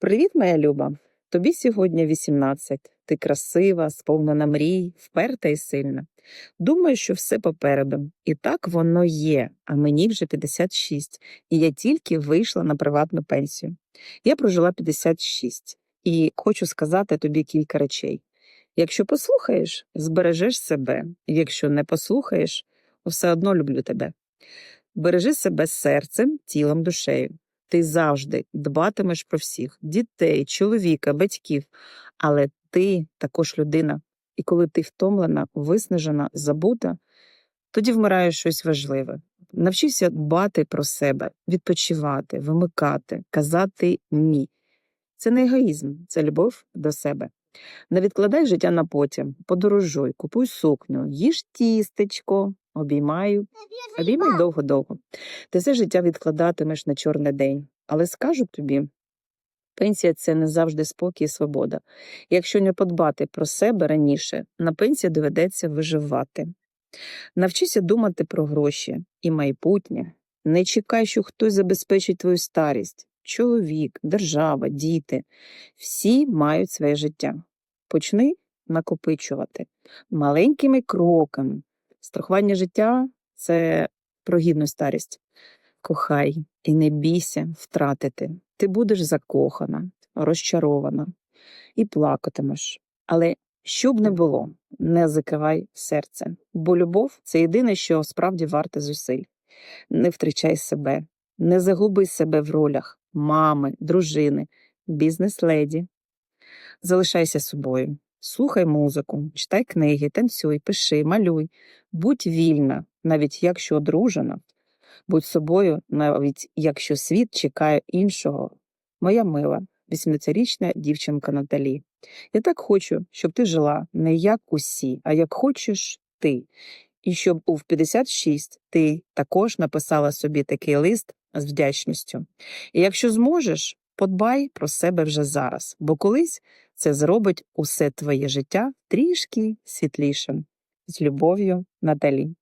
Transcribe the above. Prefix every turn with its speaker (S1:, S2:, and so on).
S1: Привіт, моя Люба. Тобі сьогодні 18. Ти красива, сповнена мрій, вперта і сильна. Думаю, що все попереду. І так воно є, а мені вже 56, і я тільки вийшла на приватну пенсію. Я прожила 56 і хочу сказати тобі кілька речей. Якщо послухаєш, збережеш себе. Якщо не послухаєш, все одно люблю тебе. Бережи себе серцем, тілом, душею. Ти завжди дбатимеш про всіх дітей, чоловіка, батьків, але ти також людина. І коли ти втомлена, виснажена, забута, тоді вмирає щось важливе. Навчися дбати про себе, відпочивати, вимикати, казати ні. Це не егоїзм, це любов до себе. Не відкладай життя на потім, подорожуй, купуй сукню, їж тістечко, обіймаю, обіймай довго-довго. Ти все життя відкладатимеш на чорний день. Але скажу тобі, пенсія це не завжди спокій і свобода. Якщо не подбати про себе раніше, на пенсії доведеться виживати. Навчися думати про гроші і майбутнє. Не чекай, що хтось забезпечить твою старість. Чоловік, держава, діти всі мають своє життя. Почни накопичувати маленькими кроками. Страхування життя це про гідну старість. Кохай і не бійся втратити. Ти будеш закохана, розчарована і плакатимеш. Але що б не було, не закривай серце, бо любов це єдине, що справді варте зусиль. Не втрачай себе, не загуби себе в ролях мами, дружини, бізнес-леді. Залишайся собою. Слухай музику, читай книги, танцюй, пиши, малюй, будь вільна, навіть якщо одружена, будь собою, навіть якщо світ чекає іншого. Моя мила, 18-річна дівчинка Наталі. Я так хочу, щоб ти жила не як усі, а як хочеш ти. І щоб у 56 ти також написала собі такий лист з вдячністю. І якщо зможеш, подбай про себе вже зараз, бо колись це зробить усе твоє життя трішки світлішим. З любов'ю, Наталі.